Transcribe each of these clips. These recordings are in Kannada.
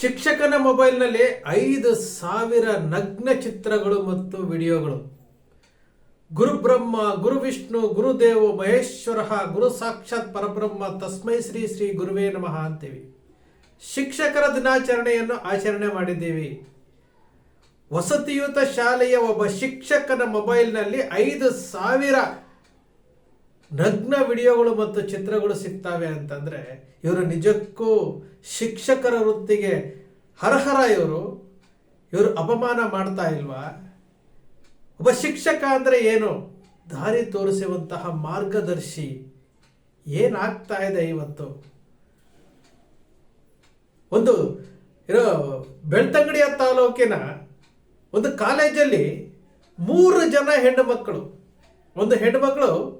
ಶಿಕ್ಷಕನ ಮೊಬೈಲ್ನಲ್ಲಿ ಐದು ಸಾವಿರ ನಗ್ನ ಚಿತ್ರಗಳು ಮತ್ತು ವಿಡಿಯೋಗಳು. ಗುರುಬ್ರಹ್ಮ ಗುರು ವಿಷ್ಣು ಗುರುದೇವ, ಮಹೇಶ್ವರ, ಗುರು ಸಾಕ್ಷಾತ್ ಪರಬ್ರಹ್ಮ, ತಸ್ಮೈ ಶ್ರೀ ಶ್ರೀ ಗುರುವೇ ನಮಃ ಅಂತೀವಿ. ಶಿಕ್ಷಕರ ದಿನಾಚರಣೆಯನ್ನು ಆಚರಣೆ ಮಾಡಿದ್ದೀವಿ. ವಸತಿಯುತ ಶಾಲೆಯ ಒಬ್ಬ ಶಿಕ್ಷಕನ ಮೊಬೈಲ್ನಲ್ಲಿ ಐದು ಸಾವಿರ ನಗ್ನ ವಿಡಿಯೋಗಳು ಮತ್ತು ಚಿತ್ರಗಳು ಸಿಗ್ತವೆ ಅಂತಂದ್ರೆ ಇವರು ನಿಜಕ್ಕೂ ಶಿಕ್ಷಕರ ವೃತ್ತಿಗೆ ಹರಹರ ಇವರು ಇವರು ಅಪಮಾನ ಮಾಡ್ತಾ ಇಲ್ವಾ? ಒಬ್ಬ ಶಿಕ್ಷಕ ಅಂದ್ರೆ ಏನು? ದಾರಿ ತೋರಿಸುವಂತಹ ಮಾರ್ಗದರ್ಶಿ. ಏನಾಗ್ತಾ ಇದೆ ಇವತ್ತು? ಒಂದು, ಇರೋ ಬೆಳ್ತಂಗಡಿಯ ತಾಲೂಕಿನ ಒಂದು ಕಾಲೇಜಲ್ಲಿ ಮೂರು ಜನ ಹೆಣ್ಣು ಮಕ್ಕಳು. ಒಂದು ಹೆಣ್ಣುಮಕ್ಕಳು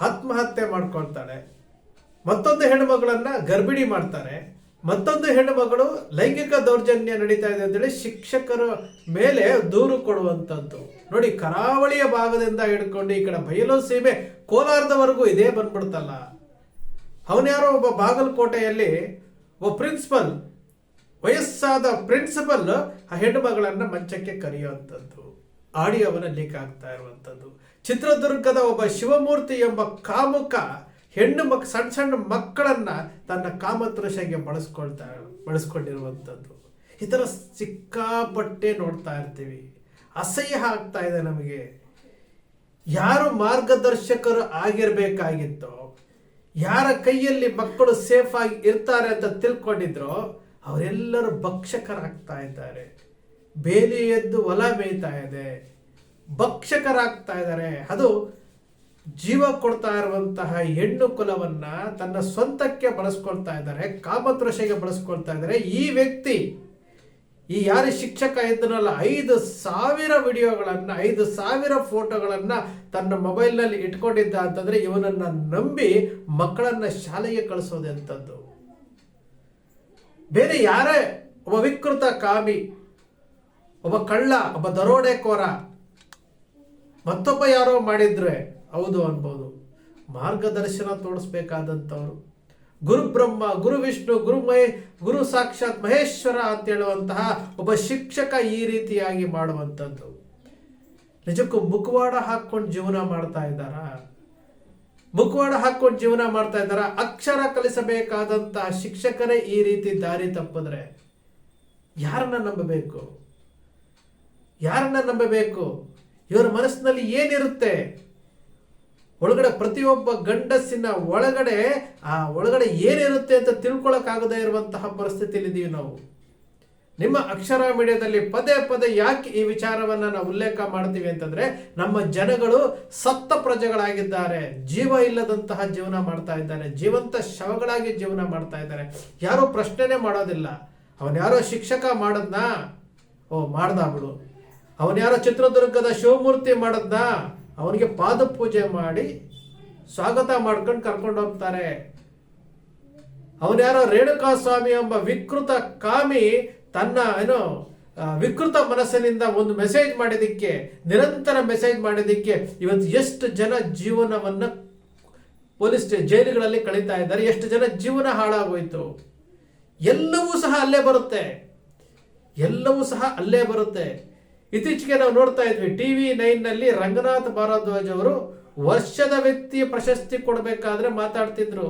ಆತ್ಮಹತ್ಯೆ ಮಾಡ್ಕೊಳ್ತಾಳೆ. ಮತ್ತೊಂದು ಹೆಣ್ಣುಮಗಳನ್ನ ಗರ್ಭಿಣಿ ಮಾಡ್ತಾರೆ. ಮತ್ತೊಂದು ಹೆಣ್ಣುಮಗಳು ಲೈಂಗಿಕ ದೌರ್ಜನ್ಯ ನಡೀತಾ ಇದೆ ಅಂತೇಳಿ ಶಿಕ್ಷಕರ ಮೇಲೆ ದೂರು ಕೊಡುವಂಥದ್ದು ನೋಡಿ, ಕರಾವಳಿಯ ಭಾಗದಿಂದ ಹಿಡ್ಕೊಂಡು ಈ ಕಡೆ ಬಯಲು ಸೀಮೆ ಕೋಲಾರದವರೆಗೂ ಇದೇ ಬಂದ್ಬಿಡ್ತಲ್ಲ. ಅವನ್ಯಾರೋ ಒಬ್ಬ ಬಾಗಲಕೋಟೆಯಲ್ಲಿ ಒಬ್ಬ ಪ್ರಿನ್ಸಿಪಲ್, ವಯಸ್ಸಾದ ಪ್ರಿನ್ಸಿಪಲ್ ಆ ಹೆಣ್ಣು ಮಗಳನ್ನ ಮಂಚಕ್ಕೆ ಕರೆಯುವಂಥದ್ದು ಆಡಿಯೋವನ್ನ ಲೀಕ್ ಆಗ್ತಾ ಇರುವಂಥದ್ದು. ಚಿತ್ರದುರ್ಗದ ಒಬ್ಬ ಶಿವಮೂರ್ತಿ ಎಂಬ ಕಾಮುಕ ಹೆಣ್ಣು ಮಕ್ ಸಣ್ಣ ಸಣ್ಣ ಮಕ್ಕಳನ್ನ ತನ್ನ ಕಾಮತೃಷೆಗೆ ಬಳಸ್ಕೊಳ್ತಾ, ಬಳಸ್ಕೊಂಡಿರುವಂಥದ್ದು. ಈ ಥರ ಸಿಕ್ಕಾಪಟ್ಟೆ ನೋಡ್ತಾ ಇರ್ತೀವಿ. ಅಸಹ್ಯ ಆಗ್ತಾ ಇದೆ ನಮಗೆ. ಯಾರು ಮಾರ್ಗದರ್ಶಕರು ಆಗಿರಬೇಕಾಗಿತ್ತೋ, ಯಾರ ಕೈಯಲ್ಲಿ ಮಕ್ಕಳು ಸೇಫ್ ಆಗಿ ಇರ್ತಾರೆ ಅಂತ ತಿಳ್ಕೊಂಡಿದ್ರೋ, ಅವರೆಲ್ಲರೂ ಭಕ್ಷಕರಾಗ್ತಾ ಇದ್ದಾರೆ. ಬೇಲಿ ಎದ್ದು ಹೊಲ ಬೇಯ್ತಾ ಇದೆ, ಭಕ್ಷಕರಾಗ್ತಾ ಇದ್ದಾರೆ. ಅದು ಜೀವ ಕೊಡ್ತಾ ಇರುವಂತಹ ಹೆಣ್ಣು ಕುಲವನ್ನ ತನ್ನ ಸ್ವಂತಕ್ಕೆ ಬಳಸ್ಕೊಳ್ತಾ ಇದ್ದಾರೆ ಕಾಮತೃಷೆಗೆ ಬಳಸ್ಕೊಳ್ತಾ ಇದ್ದಾರೆ. ಈ ವ್ಯಕ್ತಿ, ಈ ಯಾರು ಶಿಕ್ಷಕ ಇದ್ದನಲ್ಲ, ಐದು ಸಾವಿರ ವಿಡಿಯೋಗಳನ್ನ, ಐದು ಸಾವಿರ ಫೋಟೋಗಳನ್ನ ತನ್ನ ಮೊಬೈಲ್ನಲ್ಲಿ ಇಟ್ಕೊಂಡಿದ್ದ ಅಂತಂದ್ರೆ ಇವನನ್ನ ನಂಬಿ ಮಕ್ಕಳನ್ನ ಶಾಲೆಗೆ ಕಳಿಸೋದೆಂಥದ್ದು ಬೇರೆ ಯಾರೇ ಒಬ್ಬ ವಿಕೃತ ಕಾಮಿ ಒಬ್ಬ ಕಳ್ಳ, ಒಬ್ಬ ದರೋಡೆಕೋರ. ಮತ್ತೊಬ್ಬ ಯಾರೋ ಮಾಡಿದ್ರೆ ಹೌದು ಅನ್ಬೋದು. ಮಾರ್ಗದರ್ಶನ ತೋರಿಸ್ಬೇಕಾದಂಥವ್ರು. ಗುರುಬ್ರಹ್ಮ, ಗುರು ವಿಷ್ಣು, ಗುರು ಗುರು ಸಾಕ್ಷಾತ್ ಮಹೇಶ್ವರ ಅಂತ ಹೇಳುವಂತಹ ಒಬ್ಬ ಶಿಕ್ಷಕ ಈ ರೀತಿಯಾಗಿ ಮಾಡುವಂಥದ್ದು. ನಿಜಕ್ಕೂ ಮುಖವಾಡ ಹಾಕ್ಕೊಂಡು ಜೀವನ ಮಾಡ್ತಾ ಇದ್ದಾರ? ಮುಖವಾಡ ಹಾಕ್ಕೊಂಡು ಜೀವನ ಮಾಡ್ತಾ ಇದ್ದಾರ? ಅಕ್ಷರ ಕಲಿಸಬೇಕಾದಂತಹ ಶಿಕ್ಷಕರೇ ಈ ರೀತಿ ದಾರಿ ತಪ್ಪಿದ್ರೆ ಯಾರನ್ನ ನಂಬಬೇಕು? ಯಾರನ್ನ ನಂಬಬೇಕು? ಇವರ ಮನಸ್ಸಿನಲ್ಲಿ ಏನಿರುತ್ತೆ? ಒಳಗಡೆ ಪ್ರತಿಯೊಬ್ಬ ಗಂಡಸಿನ ಒಳಗಡೆ, ಆ ಒಳಗಡೆ ಏನಿರುತ್ತೆ ಅಂತ ತಿಳ್ಕೊಳಕ್ಕಾಗದೇ ಇರುವಂತಹ ಪರಿಸ್ಥಿತಿಯಲ್ಲಿದ್ದೀವಿ ನಾವು. ನಿಮ್ಮ ಅಕ್ಷರ ಮೀಡಿಯಾದಲ್ಲಿ ಪದೇ ಪದೇ ಯಾಕೆ ಈ ವಿಚಾರವನ್ನ ನಾವು ಉಲ್ಲೇಖ ಮಾಡ್ತೀವಿ ಅಂತಂದ್ರೆ, ನಮ್ಮ ಜನಗಳು ಸತ್ತ ಪ್ರಜೆಗಳಾಗಿದ್ದಾರೆ. ಜೀವ ಇಲ್ಲದಂತಹ ಜೀವನ ಮಾಡ್ತಾ ಇದ್ದಾರೆ. ಜೀವಂತ ಶವಗಳಾಗಿ ಜೀವನ ಮಾಡ್ತಾ ಇದ್ದಾರೆ. ಯಾರೂ ಪ್ರಶ್ನೆನೇ ಮಾಡೋದಿಲ್ಲ. ಅವನ್ ಯಾರೋ ಶಿಕ್ಷಕ ಮಾಡದ್ನಾ? ಓ ಮಾಡ್ದ ಬಿಡು ಅವನ್ ಯಾರೋ ಚಿತ್ರದುರ್ಗದ ಶಿವಮೂರ್ತಿ ಮಾಡದ್ನ? ಅವನಿಗೆ ಪಾದ ಪೂಜೆ ಮಾಡಿ ಸ್ವಾಗತ ಮಾಡ್ಕೊಂಡು ಕರ್ಕೊಂಡು ಹೋಗ್ತಾರೆ. ಅವನ್ಯಾರೋ ರೇಣುಕಾ ಸ್ವಾಮಿ ಎಂಬ ವಿಕೃತ ಕಾಮಿ ತನ್ನ, ಏನು ವಿಕೃತ ಮನಸ್ಸಿನಿಂದ ಒಂದು ಮೆಸೇಜ್ ಮಾಡಿದ್ದಕ್ಕೆ, ನಿರಂತರ ಮೆಸೇಜ್ ಮಾಡಿದ್ದಕ್ಕೆ ಇವತ್ತು ಎಷ್ಟು ಜನ ಜೀವನವನ್ನ ಪೊಲೀಸ್ ಜೈಲುಗಳಲ್ಲಿ ಕಳೀತಾ ಇದ್ದಾರೆ. ಎಷ್ಟು ಜನ ಜೀವನ ಹಾಳಾಗೋಯ್ತು. ಎಲ್ಲವೂ ಸಹ ಅಲ್ಲೇ ಬರುತ್ತೆ. ಎಲ್ಲವೂ ಸಹ ಅಲ್ಲೇ ಬರುತ್ತೆ. ಇತ್ತೀಚೆಗೆ ನಾವು ನೋಡ್ತಾ ಇದ್ವಿ ಟಿ ವಿ ನಲ್ಲಿ ರಂಗನಾಥ್ ಭಾರದ್ವಾಜ್ ಅವರು ವರ್ಷದ ವ್ಯಕ್ತಿ ಪ್ರಶಸ್ತಿ ಕೊಡಬೇಕಾದ್ರೆ ಮಾತಾಡ್ತಿದ್ರು.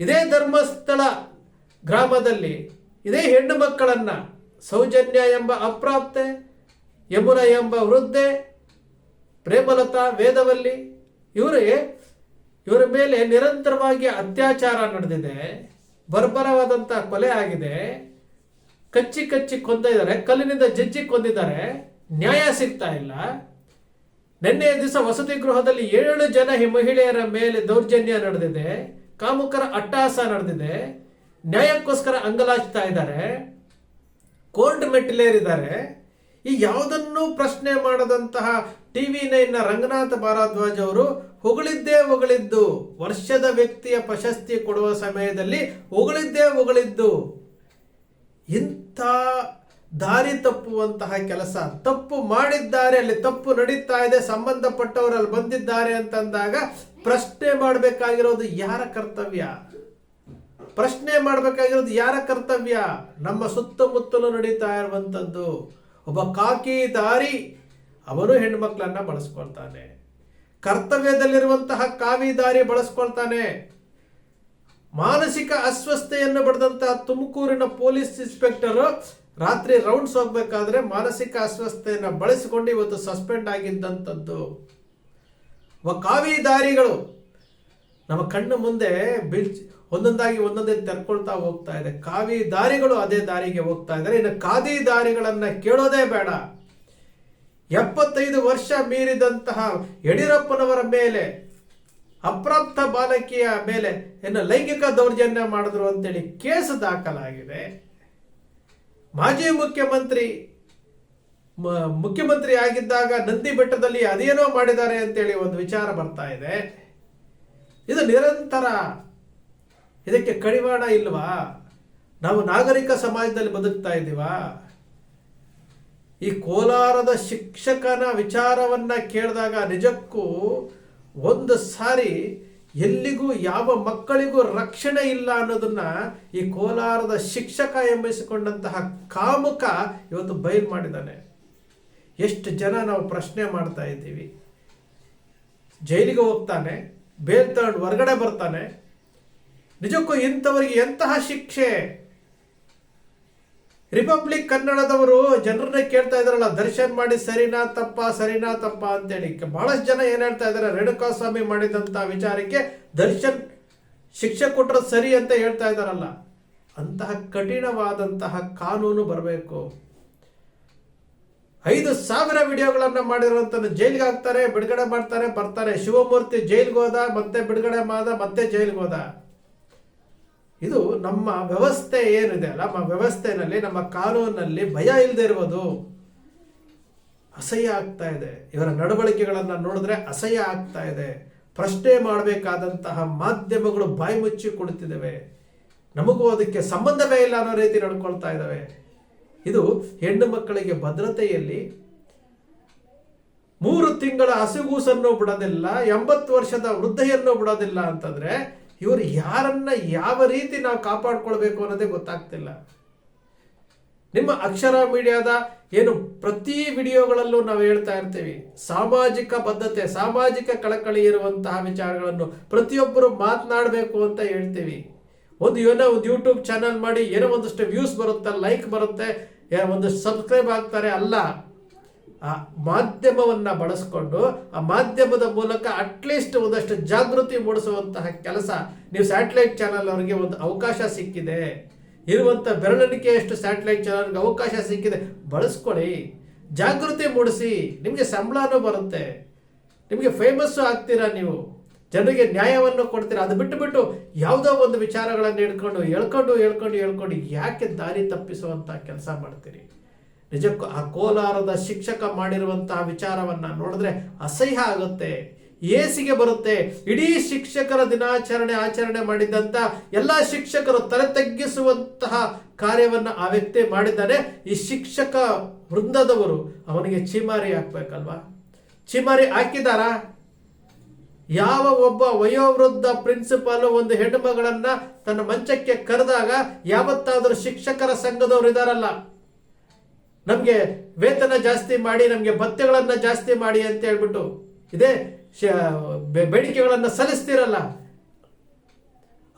ಇದೇ ಧರ್ಮಸ್ಥಳ ಗ್ರಾಮದಲ್ಲಿ ಇದೇ ಹೆಣ್ಣು ಮಕ್ಕಳನ್ನ ಸೌಜನ್ಯ ಎಂಬ ಅಪ್ರಾಪ್ತೆ, ಯಮುನ ಎಂಬ ವೃದ್ಧೆ, ಪ್ರೇಮಲತಾ, ವೇದವಲ್ಲಿ ಇವರೇ ಇವರ ಮೇಲೆ ನಿರಂತರವಾಗಿ ಅತ್ಯಾಚಾರ ನಡೆದಿದೆ ಬರ್ಬರವಾದಂಥ ಕೊಲೆ ಆಗಿದೆ. ಕಚ್ಚಿ ಕಚ್ಚಿ ಕೊಂದಿದ್ದಾರೆ ಕಲ್ಲಿನಿಂದ ಜಜ್ಜಿ ಕೊಂದಿದ್ದಾರೆ, ನ್ಯಾಯ ಸಿಗ್ತಾ ಇಲ್ಲ. ನಿನ್ನೆ ದಿವಸ ವಸತಿ ಗೃಹದಲ್ಲಿ ಏಳು ಜನ ಮಹಿಳೆಯರ ಮೇಲೆ ದೌರ್ಜನ್ಯ ನಡೆದಿದೆ, ಕಾಮುಕರ ಅಟ್ಟಹಾಸ ನಡೆದಿದೆ, ನ್ಯಾಯಕ್ಕೋಸ್ಕರ ಅಂಗಲಾಚ್ತಾ ಇದ್ದಾರೆ, ಕೋರ್ಟ್ ಮೆಟ್ಟಿಲೇರಿದ್ದಾರೆ. ಈ ಯಾವುದನ್ನು ಪ್ರಶ್ನೆ ಮಾಡದಂತಹ ಟಿವಿ ನೈನ್ನ ರಂಗನಾಥ ಭಾರದ್ವಾಜ್ ಅವರು ಹೊಗಳಿದ್ದೇ ಹೊಗಳಿದ್ದು, ವರ್ಷದ ವ್ಯಕ್ತಿಯ ಪ್ರಶಸ್ತಿ ಕೊಡುವ ಸಮಯದಲ್ಲಿ ಹೊಗಳಿದ್ದೇ ಹೊಗಳಿದ್ದು, ಇಂಥ ದಾರಿ ತಪ್ಪುವಂತಹ ಕೆಲಸ, ತಪ್ಪು ಮಾಡಿದ್ದಾರೆ, ಅಲ್ಲಿ ತಪ್ಪು ನಡೀತಾ ಇದೆ, ಸಂಬಂಧಪಟ್ಟವರು ಅಲ್ಲಿ ಬಂದಿದ್ದಾರೆ ಅಂತಂದಾಗ ಪ್ರಶ್ನೆ ಮಾಡಬೇಕಾಗಿರೋದು ಯಾರ ಕರ್ತವ್ಯ? ಪ್ರಶ್ನೆ ಮಾಡಬೇಕಾಗಿರೋದು ಯಾರ ಕರ್ತವ್ಯ? ನಮ್ಮ ಸುತ್ತಮುತ್ತಲು ನಡೀತಾ ಇರುವಂಥದ್ದು. ಒಬ್ಬ ಕಾಕಿ ದಾರಿ ಅವನು ಹೆಣ್ಮಕ್ಳನ್ನ ಬಳಸ್ಕೊಳ್ತಾನೆ. ಕರ್ತವ್ಯದಲ್ಲಿರುವಂತಹ ಕಾವಿದಾರಿ ಬಳಸ್ಕೊಳ್ತಾನೆ. ಮಾನಸಿಕ ಅಸ್ವಸ್ಥೆಯನ್ನು ಪಡೆದಂತಹ ತುಮಕೂರಿನ ಪೊಲೀಸ್ ಇನ್ಸ್ಪೆಕ್ಟರ್ ರಾತ್ರಿ ರೌಂಡ್ಸ್ ಹೋಗ್ಬೇಕಾದ್ರೆ ಮಾನಸಿಕ ಅಸ್ವಸ್ಥೆಯನ್ನು ಬಳಸಿಕೊಂಡು ಇವತ್ತು ಸಸ್ಪೆಂಡ್ ಆಗಿದ್ದಂಥದ್ದು. ಕಾವಿ ಕಾವಿದಾರಿಗಳು ನಮ್ಮ ಕಣ್ಣು ಮುಂದೆ ಬಿಲ್ಚ್ ಒಂದೊಂದಾಗಿ ಒಂದೊಂದೇ ತೆರ್ಕೊಳ್ತಾ ಹೋಗ್ತಾ ಇದೆ. ಕಾವಿ ದಾರಿಗಳು ಅದೇ ದಾರಿಗೆ ಹೋಗ್ತಾ ಇದ್ದಾರೆ. ಇನ್ನು ಖಾದಿ ದಾರಿಗಳನ್ನು ಕೇಳೋದೇ ಬೇಡ. ಎಪ್ಪತ್ತೈದು ವರ್ಷ ಮೀರಿದಂತಹ ಯಡಿಯೂರಪ್ಪನವರ ಮೇಲೆ ಅಪ್ರಾಪ್ತ ಬಾಲಕಿಯ ಮೇಲೆ ಏನು ಲೈಂಗಿಕ ದೌರ್ಜನ್ಯ ಮಾಡಿದ್ರು ಅಂತೇಳಿ ಕೇಸ್ ದಾಖಲಾಗಿದೆ. ಮಾಜಿ ಮುಖ್ಯಮಂತ್ರಿ ಮುಖ್ಯಮಂತ್ರಿ ಆಗಿದ್ದಾಗ ನಂದಿ ಬೆಟ್ಟದಲ್ಲಿ ಅದೇನೋ ಮಾಡಿದ್ದಾರೆ ಅಂತೇಳಿ ಒಂದು ವಿಚಾರ ಬರ್ತಾ ಇದೆ. ಇದು ನಿರಂತರ ಇದಕ್ಕೆ ಕಡಿವಾಣ ಇಲ್ವಾ? ನಾವು ನಾಗರಿಕ ಸಮಾಜದಲ್ಲಿ ಬದುಕ್ತಾ ಇದ್ದೀವಾ? ಈ ಕೋಲಾರದ ಶಿಕ್ಷಕನ ವಿಚಾರವನ್ನ ಕೇಳಿದಾಗ ನಿಜಕ್ಕೂ ಒಂದು ಸಾರಿ ಎಲ್ಲಿಗೂ ಯಾವ ಮಕ್ಕಳಿಗೂ ರಕ್ಷಣೆ ಇಲ್ಲ ಅನ್ನೋದನ್ನ ಈ ಕೋಲಾರದ ಶಿಕ್ಷಕ ಎಂಬಿಸಿಕೊಂಡಂತಹ ಕಾಮುಕ ಇವತ್ತು ಬಯಲು ಮಾಡಿದ್ದಾನೆ. ಎಷ್ಟು ಜನ ನಾವು ಪ್ರಶ್ನೆ ಮಾಡ್ತಾ ಇದ್ದೀವಿ. ಜೈಲಿಗೆ ಹೋಗ್ತಾನೆ, ಬೇಲ್ ತಗೊಂಡು ಹೊರಗಡೆ ಬರ್ತಾನೆ. ನಿಜಕ್ಕೂ ಇಂಥವರಿಗೆ ಎಂತಹ ಶಿಕ್ಷೆ? ರಿಪಬ್ಲಿಕ್ ಕನ್ನಡದವರು ಜನರನ್ನ ಕೇಳ್ತಾ ಇದಾರಲ್ಲ ದರ್ಶನ್ ಮಾಡಿ ಸರಿನಾ ತಪ್ಪ ಸರಿನಾ ತಪ್ಪ ಅಂತೇಳಿ. ಬಹಳಷ್ಟು ಜನ ಏನ್ ಹೇಳ್ತಾ ಇದಾರೆ ರೇಣುಕಾಸ್ವಾಮಿ ಮಾಡಿದಂತ ವಿಚಾರಕ್ಕೆ ದರ್ಶನ್ ಶಿಕ್ಷೆ ಕೊಟ್ಟರೆ ಸರಿ ಅಂತ ಹೇಳ್ತಾ ಇದಾರಲ್ಲ ಅಂತಹ ಕಠಿಣವಾದಂತಹ ಕಾನೂನು ಬರಬೇಕು. ಐದು ಸಾವಿರ ವಿಡಿಯೋಗಳನ್ನ ಮಾಡಿರುವಂತ ಜೈಲಿಗೆ ಹಾಕ್ತಾರೆ, ಬಿಡುಗಡೆ ಮಾಡ್ತಾರೆ, ಬರ್ತಾರೆ. ಶಿವಮೂರ್ತಿ ಜೈಲ್ಗೆ ಹೋದ, ಮತ್ತೆ ಬಿಡುಗಡೆ ಮಾದ ಮತ್ತೆ ಜೈಲ್ಗೆ ಹೋದ. ಇದು ನಮ್ಮ ವ್ಯವಸ್ಥೆ ಏನಿದೆ ಅಲ್ಲ, ನಮ್ಮ ವ್ಯವಸ್ಥೆನಲ್ಲಿ, ನಮ್ಮ ಕಾನೂನಲ್ಲಿ ಭಯ ಇಲ್ಲದೆ ಇರುವುದು ಅಸಹ್ಯ ಆಗ್ತಾ ಇದೆ. ಇವರ ನಡವಳಿಕೆಗಳನ್ನು ನೋಡಿದ್ರೆ ಅಸಹ್ಯ ಆಗ್ತಾ ಇದೆ. ಪ್ರಶ್ನೆ ಮಾಡಬೇಕಾದಂತಹ ಮಾಧ್ಯಮಗಳು ಬಾಯಿ ಮುಚ್ಚಿ ಕೊಡುತ್ತಿದ್ದಾವೆ ನಮಗೂ ಅದಕ್ಕೆ ಸಂಬಂಧವೇ ಇಲ್ಲ ಅನ್ನೋ ರೀತಿ ನಡ್ಕೊಳ್ತಾ ಇದ್ದಾವೆ. ಇದು ಹೆಣ್ಣು ಮಕ್ಕಳಿಗೆ ಭದ್ರತೆಯಲ್ಲಿ ಮೂರು ತಿಂಗಳ ಹಸುಗೂಸನ್ನು ಬಿಡೋದಿಲ್ಲ, ಎಂಬತ್ತು ವರ್ಷದ ವೃದ್ಧೆಯನ್ನು ಬಿಡೋದಿಲ್ಲ ಅಂತಂದ್ರೆ ಇವರು ಯಾರನ್ನ ಯಾವ ರೀತಿ ನಾವು ಕಾಪಾಡ್ಕೊಳ್ಬೇಕು ಅನ್ನೋದೇ ಗೊತ್ತಾಗ್ತಿಲ್ಲ. ನಿಮ್ಮ ಅಕ್ಷರ ಮೀಡಿಯಾದ ಏನು ಪ್ರತಿ ವಿಡಿಯೋಗಳಲ್ಲೂ ನಾವು ಹೇಳ್ತಾ ಇರ್ತೀವಿ, ಸಾಮಾಜಿಕ ಬದ್ಧತೆ, ಸಾಮಾಜಿಕ ಕಳಕಳಿ ಇರುವಂತಹ ವಿಚಾರಗಳನ್ನು ಪ್ರತಿಯೊಬ್ಬರು ಮಾತನಾಡಬೇಕು ಅಂತ ಹೇಳ್ತೀವಿ. ಒಂದು ಏನೋ ಒಂದು ಯೂಟ್ಯೂಬ್ ಚಾನಲ್ ಮಾಡಿ ಏನೋ ಒಂದಷ್ಟು ವ್ಯೂಸ್ ಬರುತ್ತೆ ಲೈಕ್ ಬರುತ್ತೆ ಒಂದಷ್ಟು ಸಬ್ಸ್ಕ್ರೈಬ್ ಆಗ್ತಾರೆ, ಅಲ್ಲ. ಆ ಮಾಧ್ಯಮವನ್ನ ಬಳಸ್ಕೊಂಡು ಆ ಮಾಧ್ಯಮದ ಮೂಲಕ ಅಟ್ಲೀಸ್ಟ್ ಒಂದಷ್ಟು ಜಾಗೃತಿ ಮೂಡಿಸುವಂತಹ ಕೆಲಸ ನೀವು ಸ್ಯಾಟಲೈಟ್ ಚಾನಲ್ ಅವರಿಗೆ ಒಂದು ಅವಕಾಶ ಸಿಕ್ಕಿದೆ. ಇರುವಂತ ಬೆರಳಿಕೆಯಷ್ಟು ಸ್ಯಾಟಲೈಟ್ ಚಾನಲ್ಗೆ ಅವಕಾಶ ಸಿಕ್ಕಿದೆ. ಬಳಸ್ಕೊಳ್ಳಿ. ಜಾಗೃತಿ ಮೂಡಿಸಿ. ನಿಮಗೆ ಸಂಬಳನೂ ಬರುತ್ತೆ. ನಿಮಗೆ ಫೇಮಸ್ಸು ಆಗ್ತೀರಾ ನೀವು? ಜನರಿಗೆ ನ್ಯಾಯವನ್ನು ಕೊಡ್ತೀರಾ? ಅದು ಬಿಟ್ಟು ಬಿಟ್ಟು ಯಾವುದೋ ಒಂದು ವಿಚಾರಗಳನ್ನು ಹಿಡ್ಕೊಂಡು ಹೇಳ್ಕೊಂಡು ಹೇಳ್ಕೊಂಡು ಹೇಳ್ಕೊಂಡು ಯಾಕೆ ದಾರಿ ತಪ್ಪಿಸುವಂಥ ಕೆಲಸ ಮಾಡ್ತೀರಿ? ನಿಜಕ್ಕೂ ಆ ಕೋಲಾರದ ಶಿಕ್ಷಕ ಮಾಡಿರುವಂತಹ ವಿಚಾರವನ್ನ ನೋಡಿದ್ರೆ ಅಸಹ್ಯ ಆಗುತ್ತೆ. ಏಸಿಗೆ ಬರುತ್ತೆ. ಇಡೀ ಶಿಕ್ಷಕರ ದಿನಾಚರಣೆ ಆಚರಣೆ ಮಾಡಿದಂತ ಎಲ್ಲ ಶಿಕ್ಷಕರು ತಲೆ ತಗ್ಗಿಸುವಂತಹ ಕಾರ್ಯವನ್ನ ಆ ವ್ಯಕ್ತಿ ಮಾಡಿದ್ದಾನೆ. ಈ ಶಿಕ್ಷಕ ವೃಂದದವರು ಅವನಿಗೆ ಚೀಮಾರಿ ಹಾಕ್ಬೇಕಲ್ವಾ? ಚಿಮಾರಿ ಹಾಕಿದಾರಾ ಯಾವ ಒಬ್ಬ ವಯೋವೃದ್ಧ ಪ್ರಿನ್ಸಿಪಾಲ್ ಒಂದು ಹೆಣ್ಣು ತನ್ನ ಮಂಚಕ್ಕೆ ಕರೆದಾಗ ಯಾವತ್ತಾದರೂ ಶಿಕ್ಷಕರ ಸಂಘದವರು ಇದಾರಲ್ಲ. ನಮಗೆ ವೇತನ ಜಾಸ್ತಿ ಮಾಡಿ, ನಮಗೆ ಭತ್ತೆಗಳನ್ನ ಜಾಸ್ತಿ ಮಾಡಿ ಅಂತ ಹೇಳ್ಬಿಟ್ಟು ಇದೇ ಬೇಡಿಕೆಗಳನ್ನ ಸಲ್ಲಿಸ್ತಿರಲ್ಲ.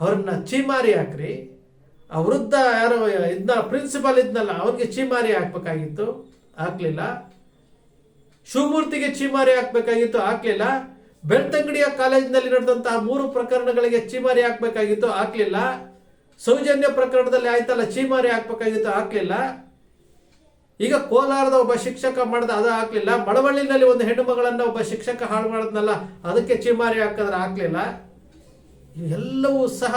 ಅವ್ರನ್ನ ಚೀಮಾರಿ ಹಾಕ್ರಿ. ಆ ವೃದ್ಧ ಯಾರೋ ಇದನ್ನ ಪ್ರಿನ್ಸಿಪಾಲ್ ಇದ್ನಲ್ಲ ಅವ್ರಿಗೆ ಚೀಮಾರಿ ಹಾಕ್ಬೇಕಾಗಿತ್ತು, ಹಾಕ್ಲಿಲ್ಲ. ಶಿವಮೂರ್ತಿಗೆ ಚೀಮಾರಿ ಹಾಕ್ಬೇಕಾಗಿತ್ತು, ಹಾಕ್ಲಿಲ್ಲ. ಬೆಳ್ತಂಗಡಿಯ ಕಾಲೇಜಿನಲ್ಲಿ ನಡೆದಂತಹ ಮೂರು ಪ್ರಕರಣಗಳಿಗೆ ಚೀಮಾರಿ ಹಾಕ್ಬೇಕಾಗಿತ್ತು, ಹಾಕ್ಲಿಲ್ಲ. ಸೌಜನ್ಯ ಪ್ರಕರಣದಲ್ಲಿ ಆಯ್ತಲ್ಲ, ಚೀಮಾರಿ ಹಾಕ್ಬೇಕಾಗಿತ್ತು, ಹಾಕ್ಲಿಲ್ಲ. ಈಗ ಕೋಲಾರದ ಒಬ್ಬ ಶಿಕ್ಷಕ ಮಾಡ್ದ ಅದು ಹಾಕ್ಲಿಲ್ಲ. ಬಡವಳ್ಳಿನಲ್ಲಿ ಒಂದು ಹೆಣ್ಣು ಮಗಳನ್ನ ಒಬ್ಬ ಶಿಕ್ಷಕ ಹಾಳು ಮಾಡಿದ್ನಲ್ಲ, ಅದಕ್ಕೆ ಚೀಮಾರಿ ಹಾಕಿದ್ರೆ ಹಾಕ್ಲಿಲ್ಲ. ಎಲ್ಲವೂ ಸಹ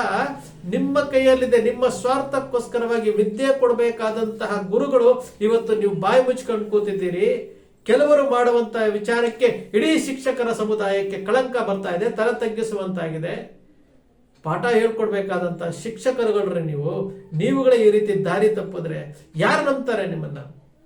ನಿಮ್ಮ ಕೈಯಲ್ಲಿದೆ. ನಿಮ್ಮ ಸ್ವಾರ್ಥಕ್ಕೋಸ್ಕರವಾಗಿ ವಿದ್ಯೆ ಕೊಡಬೇಕಾದಂತಹ ಗುರುಗಳು ಇವತ್ತು ನೀವು ಬಾಯಿ ಮುಚ್ಕೊಂಡು ಕೂತಿದ್ದೀರಿ. ಕೆಲವರು ಮಾಡುವಂತಹ ವಿಚಾರಕ್ಕೆ ಇಡೀ ಶಿಕ್ಷಕರ ಸಮುದಾಯಕ್ಕೆ ಕಳಂಕ ಬರ್ತಾ ಇದೆ, ತಲೆ ತಗ್ಗಿಸುವಂತಾಗಿದೆ. ಪಾಠ ಹೇಳ್ಕೊಡ್ಬೇಕಾದಂತಹ ಶಿಕ್ಷಕರುಗಳ್ರಿ ನೀವು. ನೀವುಗಳೇ ಈ ರೀತಿ ದಾರಿ ತಪ್ಪಿದ್ರೆ ಯಾರು ನಂಬ್ತಾರೆ ನಿಮ್ಮನ್ನ?